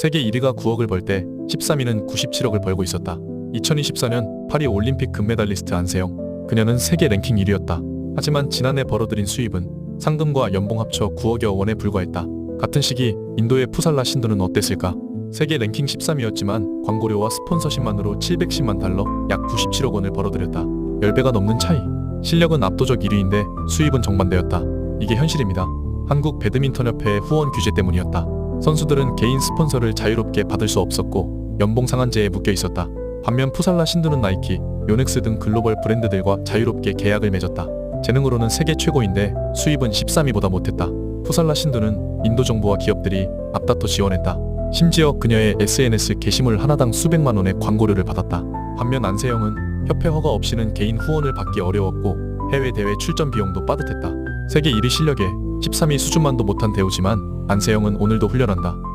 세계 1위가 9억을 벌 때 13위는 97억을 벌고 있었다. 2024년 파리 올림픽 금메달리스트 안세영. 그녀는 세계 랭킹 1위였다. 하지만 지난해 벌어들인 수입은 상금과 연봉 합쳐 9억여 원에 불과했다. 같은 시기 인도의 푸살라 신도는 어땠을까? 세계 랭킹 13위였지만 광고료와 스폰서십만으로 710만 달러, 약 97억 원을 벌어들였다. 10배가 넘는 차이. 실력은 압도적 1위인데 수입은 정반대였다. 이게 현실입니다. 한국 배드민턴협회의 후원 규제 때문이었다. 선수들은 개인 스폰서를 자유롭게 받을 수 없었고 연봉 상한제에 묶여 있었다. 반면 푸살라 신두는 나이키, 요넥스 등 글로벌 브랜드들과 자유롭게 계약을 맺었다. 재능으로는 세계 최고인데 수입은 13위보다 못했다. 푸살라 신두는 인도 정부와 기업들이 앞다퉈 지원했다. 심지어 그녀의 SNS 게시물 하나당 수백만 원의 광고료를 받았다. 반면 안세영은 협회 허가 없이는 개인 후원을 받기 어려웠고 해외 대회 출전 비용도 빠듯했다. 세계 1위 실력에 13위 수준만도 못한 대우지만 안세영은 오늘도 훈련한다.